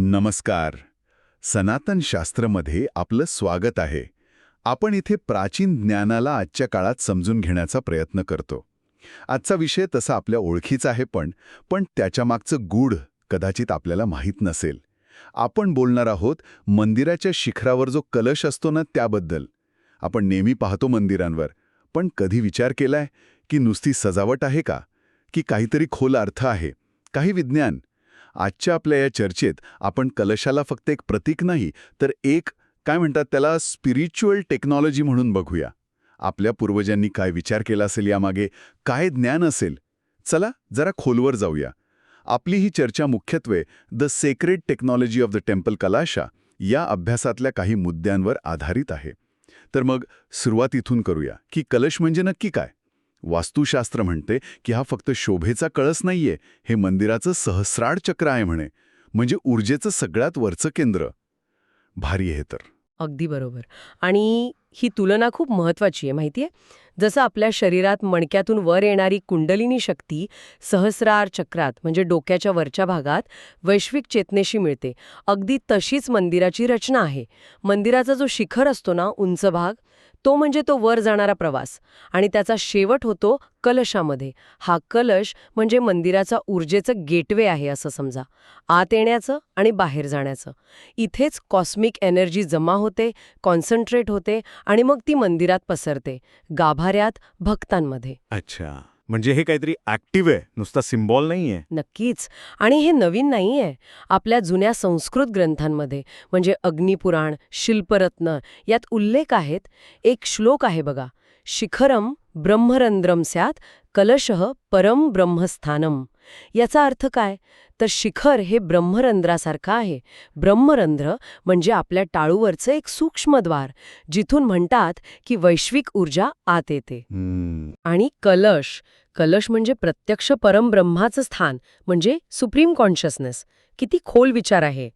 नमस्कार. सनातन शास्त्रमध्ये आपलं स्वागत आहे. आपण इथे प्राचीन ज्ञानाला आजच्या काळात समजून घेण्याचा प्रयत्न करतो. आजचा विषय तसा आपल्या ओळखीचा आहे पण पण त्याच्यामागचं गूढ कदाचित आपल्याला माहीत नसेल. आपण बोलणार आहोत मंदिराच्या शिखरावर जो कलश असतो ना त्याबद्दल. आपण नेहमी पाहतो मंदिरांवर. पण कधी विचार केलाय? की नुसती सजावट आहे का? की काहीतरी खोल अर्थ आहे? काही विज्ञान? आजच्या आपल्या या चर्चेत आपण कलशाला फक्त एक प्रतीक नाही तर एक काय म्हणतात त्याला स्पिरिच्युअल टेक्नॉलॉजी म्हणून बघूया. आपल्या पूर्वजांनी काय विचार केला असेल यामागे? काय ज्ञान असेल? चला जरा खोलवर जाऊया. आपली ही चर्चा मुख्यत्वे the sacred technology of the temple Kalasha या अभ्यासातल्या काही मुद्द्यांवर आधारित आहे. तर मग सुरुवात इथून करूया की कलश म्हणजे नक्की काय? वास्तुशास्त्र म्हणते की हा फक्त शोभेचा कळस नाहीये हे मंदिराचं सहस्राड चक्र आहे म्हणे म्हणजे ऊर्जेचं सगळ्यात वरचं केंद्र. भारी आहे तर. अगदी बरोबर. आणि ही तुलना खूप महत्वाची आहे माहितीये? जसं आपल्या शरीरात मणक्यातून वर येणारी कुंडलिनी शक्ती सहस्रार चक्रात म्हणजे डोक्याच्या वरच्या भागात वैश्विक चेतनेशी मिळते. अगदी तशीच मंदिराची रचना आहे. मंदिराचा जो शिखर असतो ना उंच भाग तो म्हणजे तो वर जाणारा प्रवास. आणि त्याचा शेवट होतो कलशामध्ये. हा कलश म्हणजे मंदिराचा ऊर्जेचं गेटवे आहे असं समजा. आत येण्याचं आणि बाहेर जाण्याचं. इथेच कॉस्मिक एनर्जी जमा होते कॉन्सन्ट्रेट होते आणि मग ती मंदिरात पसरते गाभाऱ्यात भक्तांमध्ये. अच्छा. म्हणजे हे काहीतरी ऍक्टिव्ह आहे. नुसता सिम्बॉल नाहीये. नक्कीच. आणि हे नवीन नाहीये. आपल्या जुन्या संस्कृत ग्रंथांमध्ये म्हणजे अग्निपुराण शिल्परत्न यात उल्लेख आहेत. एक श्लोक आहे बघा. शिखरम ब्रह्मरंध्रम स्यात कलशः परम ब्रह्मस्थानम. याचा अर्थ काय? तर शिखर हे ब्रह्मरंध्रासारखं आहे. ब्रह्मरंध्र म्हणजे आपल्या टाळूवरचं एक सूक्ष्मद्वार जिथून म्हणतात की वैश्विक ऊर्जा आत येते. हम्म, आणि कलश कलश म्हणजे प्रत्यक्ष परमब्रह्माचं स्थान म्हणजे सुप्रीम कॉन्शियसनेस. किती खोल विचार आहे.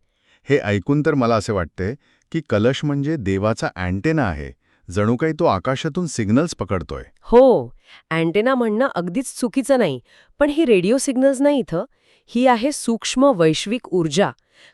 हे ऐकून तर मला असे वाटते की कलश म्हणजे देवाचा अँटेना आहे. जणू काही तो आकाशातून सिग्नल्स पकडतोय. हो अँटेना म्हणणं अगदीच चुकीचं नाही पण ही रेडिओ सिग्नल्स नाही इथं. ही आहे सूक्ष्म वैश्विक ऊर्जा.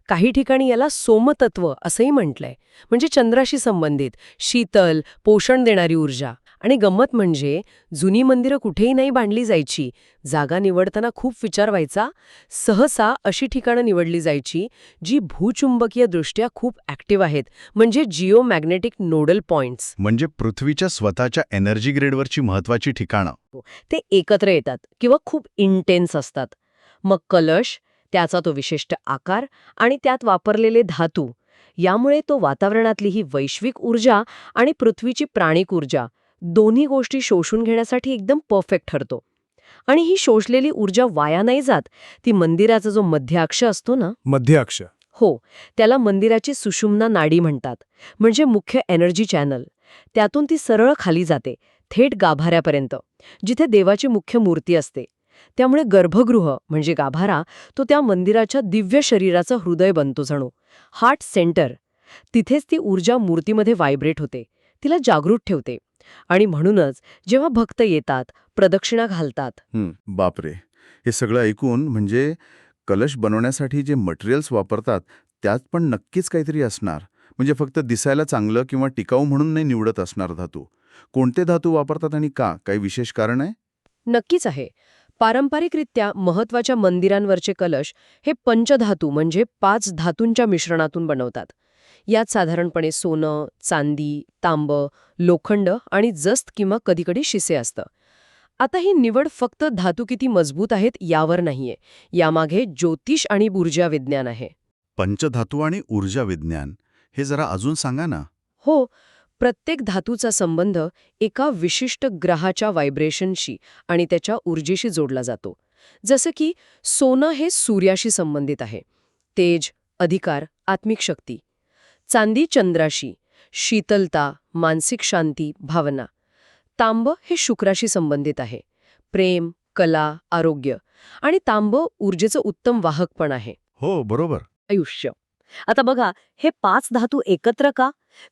काही ठिकाणी याला सोमतत्व असंही म्हटलंय. म्हणजे चंद्राशी संबंधित शीतल पोषण देणारी ऊर्जा. आणि गंमत म्हणजे जुनी मंदिरं कुठेही नाही बांधली जायची. जागा निवडताना खूप विचार व्हायचा. सहसा अशी ठिकाणं निवडली जायची जी भूचुंबकीय दृष्ट्या खूप ॲक्टिव्ह आहेत. म्हणजे जिओ मॅग्नेटिक नोडल पॉइंट्स. म्हणजे पृथ्वीच्या स्वतःच्या एनर्जी ग्रेडवरची महत्वाची ठिकाणं. ते एकत्र येतात किंवा खूप इंटेन्स असतात. मग कलश त्याचा तो विशिष्ट आकार आणि त्यात वापरलेले धातू. यामुळे तो वातावरणातली ही वैश्विक ऊर्जा आणि पृथ्वीची प्राणिक ऊर्जा दोन्ही गोष्टी शोषून घेण्यासाठी एकदम परफेक्ट ठरतो. आणि ही शोषलेली ऊर्जा वाया नाही जात. ती मंदिराचा जो मध्य अक्ष असतो ना? मध्य अक्ष हो त्याला मंदिराची सुषुम्ना नाडी म्हणतात. म्हणजे मुख्य एनर्जी चॅनल त्यातून ती सरळ खाली जाते थेट गाभाऱ्यापर्यंत जिथे देवाची मुख्य मूर्ती असते. त्यामुळे गर्भगृह म्हणजे गाभारा तो त्या मंदिराच्या दिव्य शरीराचं हृदय बनतो जणू. हार्ट सेंटर तिथेच ती ऊर्जा मूर्तीमध्ये व्हायब्रेट होते. तिला जागृत ठेवते. आणि म्हणूनच जेव्हा भक्त येतात प्रदक्षिणा घालतात. बापरे. हे सगळं ऐकून म्हणजे कलश बनवण्यासाठी जे मटेरियल्स वापरतात त्यात पण नक्कीच काहीतरी असणार. म्हणजे फक्त दिसायला चांगलं किंवा टिकाऊ म्हणून नाही निवडत असणार धातू. कोणते धातू वापरतात आणि का? काही विशेष कारण आहे? नक्कीच आहे. पारंपरिकरित्या महत्त्वाच्या मंदिरांवरचे कलश हे पंचधातू म्हणजे पाच धातूंच्या मिश्रणातून बनवतात. यात साधारणपणे सोनं चांदी तांब लोखंड आणि जस्त किंवा कधीकधी शिसे असतं. आता ही निवड फक्त धातू किती मजबूत आहेत यावर नाहीये. यामागे ज्योतिष आणि ऊर्जा विज्ञान आहे. पंचधातू आणि ऊर्जा विज्ञान हे जरा अजून सांगा ना. हो प्रत्येक धातूचा संबंध एका विशिष्ट ग्रहाच्या व्हायब्रेशनशी आणि त्याच्या ऊर्जेशी जोडला जातो. जसं की सोनं हे सूर्याशी संबंधित आहे. तेज अधिकार आत्मिक शक्ती. चांदी चंद्राशी शीतलता मानसिक शांती भावना. तांब हे शुक्राशी संबंधित आहे. प्रेम कला आरोग्य आणि तांब ऊर्जेचं उत्तम वाहक पण आहे. हो बरोबर. आयुष्य. आता बघा हे पाच धातू एकत्र का?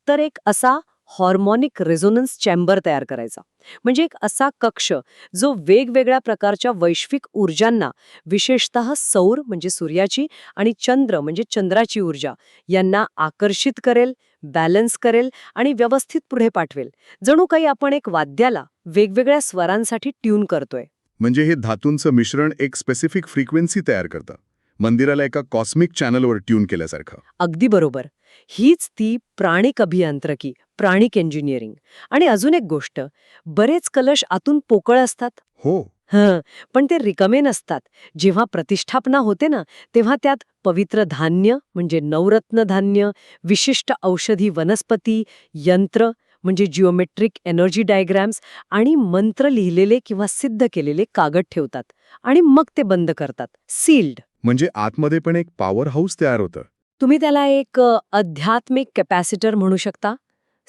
तर एक असा हॉर्मोनिक रेझोनन्स चॅम्बर तयार करायचा. म्हणजे एक असा कक्ष जो वेगवेगळ्या प्रकारच्या वैश्विक ऊर्जांना विशेषत सौर म्हणजे सूर्याची आणि चंद्र म्हणजे चंद्राची ऊर्जा यांना आकर्षित करेल बॅलन्स करेल आणि व्यवस्थित पुढे पाठवेल. जणू काही आपण एक वाद्याला वेगवेगळ्या स्वरांसाठी ट्यून करतोय. म्हणजे हे धातूंचं मिश्रण एक स्पेसिफिक फ्रिक्वेन्सी तयार करतं. मंदिराला एका कॉस्मिक चॅनलवर ट्यून केल्यासारखं. अगदी बरोबर. हीच ती प्राणिक अभियांत्रिकी प्राणिक इंजिनिअरिंग आणि अजून एक गोष्ट बरेच कलश आतून पोकळ असतात. हो. हं पण ते रिकामे नसतात. जेव्हा प्रतिष्ठापना होते ना तेव्हा त्यात पवित्र धान्य म्हणजे नवरत्न धान्य विशिष्ट औषधी वनस्पती यंत्र म्हणजे जिओमेट्रिक एनर्जी डायग्रॅम्स आणि मंत्र लिहिलेले किंवा सिद्ध केलेले कागद ठेवतात. आणि मग ते बंद करतात. सील्ड म्हणजे आतमध्ये पण एक पॉवर हाऊस तयार होतं. तुम्ही त्याला एक अध्यात्मिक आध्यात्मिक कॅपॅसिटर म्हणू शकता?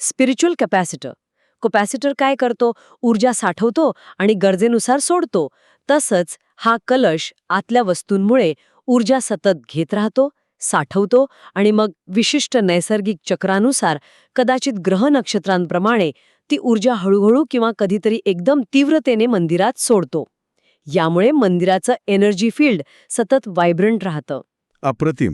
स्पिरिच्युअल कॅपॅसिटर कॅपॅसिटर काय करतो? ऊर्जा साठवतो आणि गरजेनुसार सोडतो. तसंच हा कलश आतल्या वस्तूंमुळे ऊर्जा सतत घेत राहतो साठवतो आणि मग विशिष्ट नैसर्गिक चक्रानुसार कदाचित ग्रह नक्षत्रांप्रमाणे ती ऊर्जा हळूहळू किंवा कधीतरी एकदम तीव्रतेने मंदिरात सोडतो. यामुळे मंदिराचं एनर्जी फील्ड सतत व्हायब्रंट राहतं. अप्रतिम.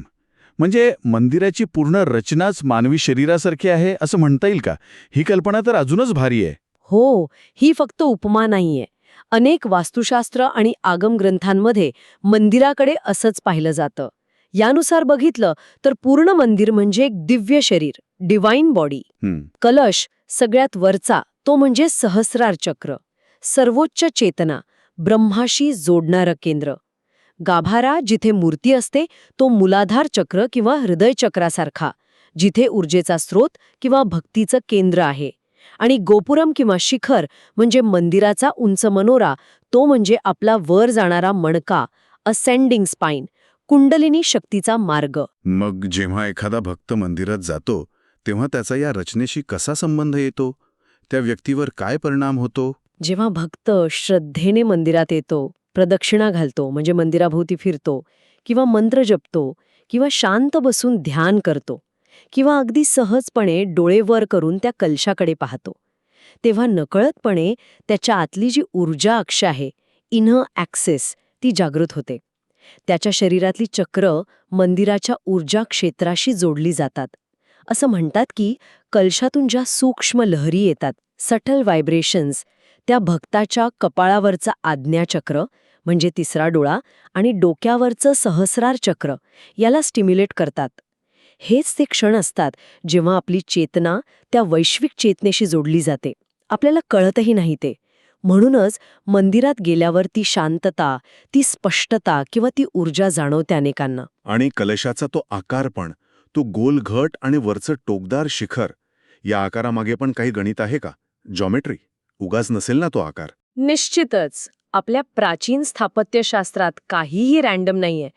म्हणजे मंदिराची पूर्ण रचनाच मानवी शरीरासारखी आहे असं म्हणता येईल का? ही कल्पना तर अजूनच भारी आहे. हो ही फक्त उपमा नाहीये. अनेक वास्तुशास्त्र आणि आगम ग्रंथांमध्ये मंदिराकडे असंच पाहिलं जातं. यानुसार बघितलं तर पूर्ण मंदिर म्हणजे एक दिव्य शरीर डिवाइन बॉडी कलश सगळ्यात वरचा तो म्हणजे सहस्रार चक्र. सर्वोच्च चेतना ब्रह्माशी जोडणारं केंद्र. गाभारा जिथे मूर्ती असते तो मुलाधार चक्र किंवा हृदय चक्रासारखा जिथे ऊर्जेचा स्रोत किंवा भक्तीचं केंद्र आहे. आणि गोपुरम किंवा शिखर म्हणजे मंदिराचा उंच मनोरा तो म्हणजे आपला वर जाणारा मणका असेंडिंग स्पाईन कुंडलिनी शक्तीचा मार्ग. मग जेव्हा एखादा भक्त मंदिरात जातो तेव्हा त्याचा या रचनेशी कसा संबंध येतो? त्या व्यक्तीवर काय परिणाम होतो? जेव्हा भक्त श्रद्धेने मंदिरात येतो प्रदक्षिणा घालतो म्हणजे मंदिराभोवती फिरतो किंवा मंत्र जपतो किंवा शांत बसून ध्यान करतो किंवा अगदी सहजपणे डोळे वर करून त्या कलशाकडे पाहतो तेव्हा नकळतपणे त्याच्या आतली जी ऊर्जा अक्ष आहे इन ॲक्सेस ती जागृत होते. त्याच्या शरीरातली चक्र मंदिराच्या ऊर्जा क्षेत्राशी जोडली जातात. असं म्हणतात की कलशातून ज्या सूक्ष्म लहरी येतात सटल व्हायब्रेशन्स त्या भक्ताच्या कपाळावरचं आज्ञाचक्र म्हणजे तिसरा डोळा आणि डोक्यावरचं सहस्रार चक्र याला स्टिम्युलेट करतात. हेच ते क्षण असतात जेव्हा आपली चेतना त्या वैश्विक चेतनेशी जोडली जाते. आपल्याला कळतही नाही ते. म्हणूनच मंदिरात गेल्यावर ती शांतता ती स्पष्टता किंवा ती ऊर्जा जाणवते अनेकांना. आणि कलशाचा तो आकार पण तो गोल घट आणि वरचं टोकदार शिखर या आकारामागे पण काही गणित आहे का? जॉमेट्री उगाच नसेल ना तो आकार. निश्चितच. आपल्या प्राचीन स्थापत्यशास्त्रात काहीही रँडम नाहीये.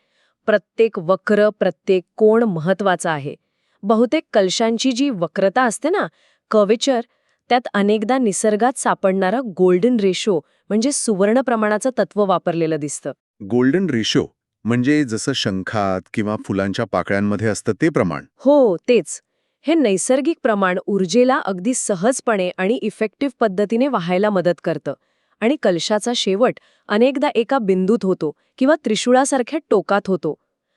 प्रत्येक वक्र प्रत्येक कोण महत्त्वाचा आहे. बहुतेक कलशांची जी वक्रता असते ना कवेचर त्यात अनेकदा निसर्गात सापडणारा गोल्डन रेशो म्हणजे सुवर्ण प्रमाणाचं तत्व वापरलेलं दिसतं. गोल्डन रेशो म्हणजे जसं शंखात किंवा फुलांच्या पाकळ्यांमध्ये असतं ते प्रमाण. हो तेच. हे नैसर्गिक प्रमाण ऊर्जेला अगदी सहजपणे आणि इफेक्टिव्ह पद्धतीने वाहायला मदत करतं. आणि कलशाचा शेवट अनेकदा एका बिंदूत होतो किंवा त्रिशूळासारख्या टोकात होतो.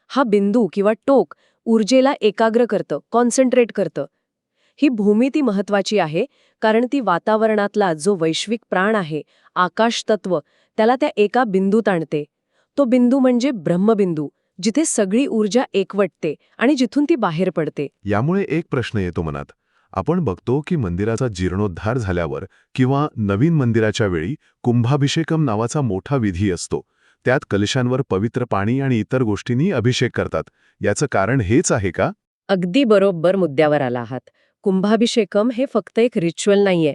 हा बिंदू किंवा टोक ऊर्जेला एकाग्र करतं कॉन्सन्ट्रेट करतं. ही भूमिती महत्वाची आहे कारण ती वातावरणातला जो वैश्विक प्राण आहे आकाश तत्व त्याला त्या एका बिंदूत आणते. तो बिंदू म्हणजे ब्रह्मबिंदू. जिथे सगळी ऊर्जा एकवटते आणि जिथून ती बाहेर पडते. यामुळे एक प्रश्न येतो मनात. आपण बघतो की मंदिराचा जीर्णोद्धार झाल्यावर किंवा नवीन मंदिराच्या वेळी कुंभाभिषेकम नावाचा मोठा विधी असतो. त्यात कलशांवर पवित्र पाणी आणि इतर गोष्टींनी अभिषेक करतात. याचं कारण हेच आहे का? अगदी बरोबर मुद्द्यावर आला आहात कुंभाभिषेकम हे फक्त एक रिच्युअल नाहीये.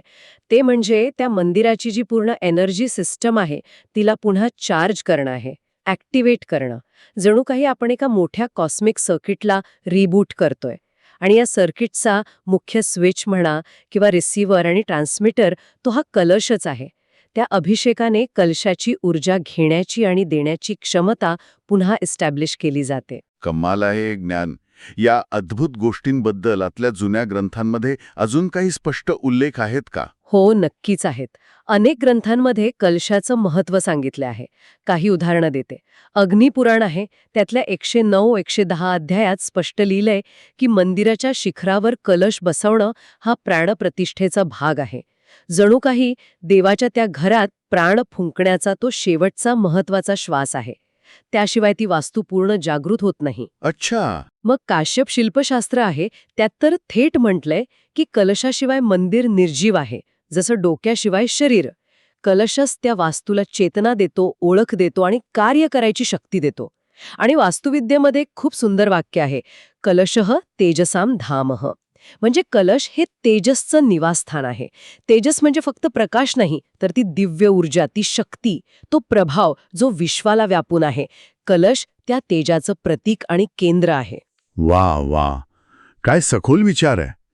ते म्हणजे त्या मंदिराची जी पूर्ण एनर्जी सिस्टम आहे तिला पुन्हा चार्ज करणं आहे. ॲक्टिवेट करणं. जणू काही आपण एका मोठ्या कॉस्मिक सर्किटला रिबूट करतोय. आणि या सर्किटचा मुख्य स्विच म्हणा किंवा रिसिव्हर आणि ट्रान्समीटर तो हा कलशच आहे. त्या अभिषेकाने कलशाची ऊर्जा घेण्याची आणि देण्याची क्षमता पुन्हा इस्टॅब्लिश केली जाते. कमाल आहे ज्ञान. या अद्भुत गोष्टींबद्दल आतल्या जुन्या ग्रंथांमध्ये अजून काही स्पष्ट उल्लेख आहेत का? हो नक्कीच आहेत. अनेक ग्रंथांमध्ये कलशाचं महत्त्व सांगितले आहे. काही उदाहरणं देते. अग्निपुराण आहे. त्यातल्या एकशे नऊ एकशे दहा अध्यायात स्पष्ट लिहिलंय की मंदिराच्या शिखरावर कलश बसवणं हा प्राणप्रतिष्ठेचा भाग आहे. जणू काही देवाच्या त्या घरात प्राण फुंकण्याचा तो शेवटचा महत्त्वाचा श्वास आहे. त्याशिवाय ती वास्तू पूर्ण जागृत होत नाही. अच्छा. मग काश्यप शिल्पशास्त्र आहे. त्यात तर थेट म्हटलंय की कलशाशिवाय मंदिर निर्जीव आहे. जसं डोक्याशिवाय शरीर. कलशच त्या वास्तूला चेतना देतो ओळख देतो आणि कार्य करायची शक्ती देतो. आणि वास्तुविद्येमध्ये खूप सुंदर वाक्य आहे. कलशः तेजसाम धामः. म्हणजे कलश हे तेजसचं निवासस्थान आहे. तेजस म्हणजे फक्त प्रकाश नाही तर ती दिव्य ऊर्जा ती शक्ती तो प्रभाव जो विश्वाला व्यापून आहे. कलश त्या तेजाचं प्रतीक आणि केंद्र आहे. वा वा. काय सखोल विचार आहे.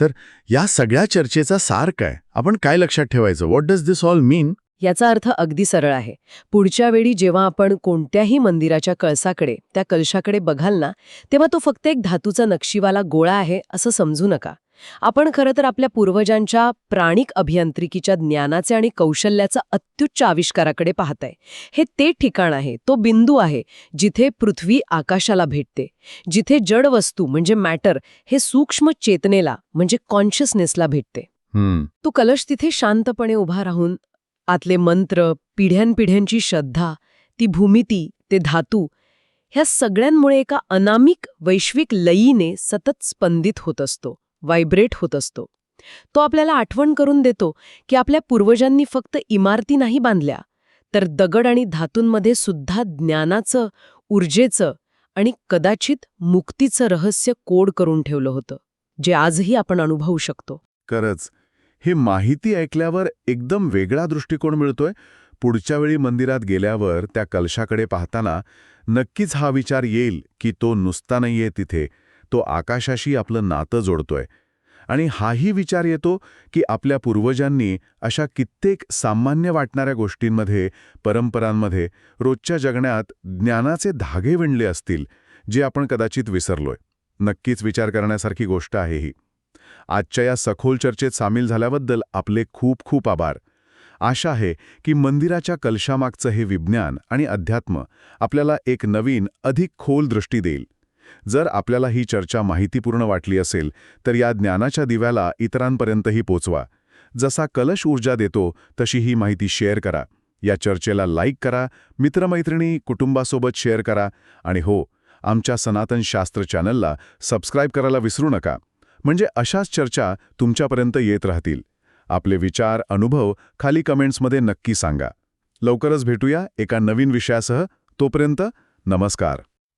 तर या सगळ्या चर्चेचा सार काय? आपण काय लक्षात ठेवायचं? What does this all mean याचा अर्थ अगदी सरळ आहे. पुढच्या वेळी जेव्हा आपण कोणत्याही मंदिराच्या कळसाकडे त्या कलशाकडे बघाल ना तेव्हा तो फक्त एक धातूचा नक्षीवाला गोळा आहे असं समजू नका. आपण खरं तर आपल्या पूर्वजांच्या प्राणिक अभियांत्रिकीच्या ज्ञानाचे आणि कौशल्याचा अत्युच्च आविष्काराकडे पाहताय. हे ते ठिकाण आहे तो बिंदू आहे जिथे पृथ्वी आकाशाला भेटते जिथे जड वस्तू म्हणजे मॅटर हे सूक्ष्म चेतनेला म्हणजे कॉन्शियसनेसला भेटते. तो कलश तिथे शांतपणे उभा राहून आतले मंत्र पिढ्यानपिढ्यांची श्रद्धा ती भूमिती ते धातू ह्या सगळ्यांमुळे एका अनामिक वैश्विक लयीने सतत स्पंदित होत असतो. व्हायब्रेट होत असतो. तो आपल्याला आठवण करून देतो की आपल्या पूर्वजांनी फक्त इमारती नाही बांधल्या तर दगड आणि धातूंमध्ये सुद्धा ज्ञानाचं ऊर्जेचं आणि कदाचित मुक्तीचं रहस्य कोड करून ठेवलं होतं जे आजही आपण अनुभवू शकतो. खरंच हे माहिती ऐकल्यावर एकदम वेगळा दृष्टिकोन मिळतोय. पुढच्या वेळी मंदिरात गेल्यावर त्या कलशाकडे पाहताना नक्कीच हा विचार येईल की तो नुसता नाहीये तिथे. तो आकाशाशी आपलं नातं जोडतोय. आणि हाही विचार येतो की आपल्या पूर्वजांनी अशा कित्येक सामान्य वाटणाऱ्या गोष्टींमध्ये परंपरांमध्ये रोजच्या जगण्यात ज्ञानाचे धागे विणले असतील जे आपण कदाचित विसरलोय. नक्कीच विचार करण्यासारखी गोष्ट आहे ही. आजच्या या सखोल चर्चेत सामील झाल्याबद्दल आपले खूप खूप आभार. आशा आहे की मंदिराच्या कलशामागचं हे विज्ञान आणि अध्यात्म आपल्याला एक नवीन अधिक खोल दृष्टी देईल. जर आपल्याला ही चर्चा माहितीपूर्ण वाटली असेल तर या ज्ञानाच्या दिव्याला इतरांपर्यंतही पोचवा. जसा कलश ऊर्जा देतो तशी ही माहिती शेअर करा. या चर्चेला लाईक करा मित्रमैत्रिणी कुटुंबासोबत शेअर करा आणि हो आमच्या सनातन शास्त्र चॅनलला सबस्क्राईब करायला विसरू नका. म्हणजे अशाच चर्चा तुमच्यापर्यंत येत राहतील. आपले विचार अनुभव खाली कमेंट्समध्ये नक्की सांगा. लवकरच भेटूया एका नवीन विषयासह. तोपर्यंत नमस्कार.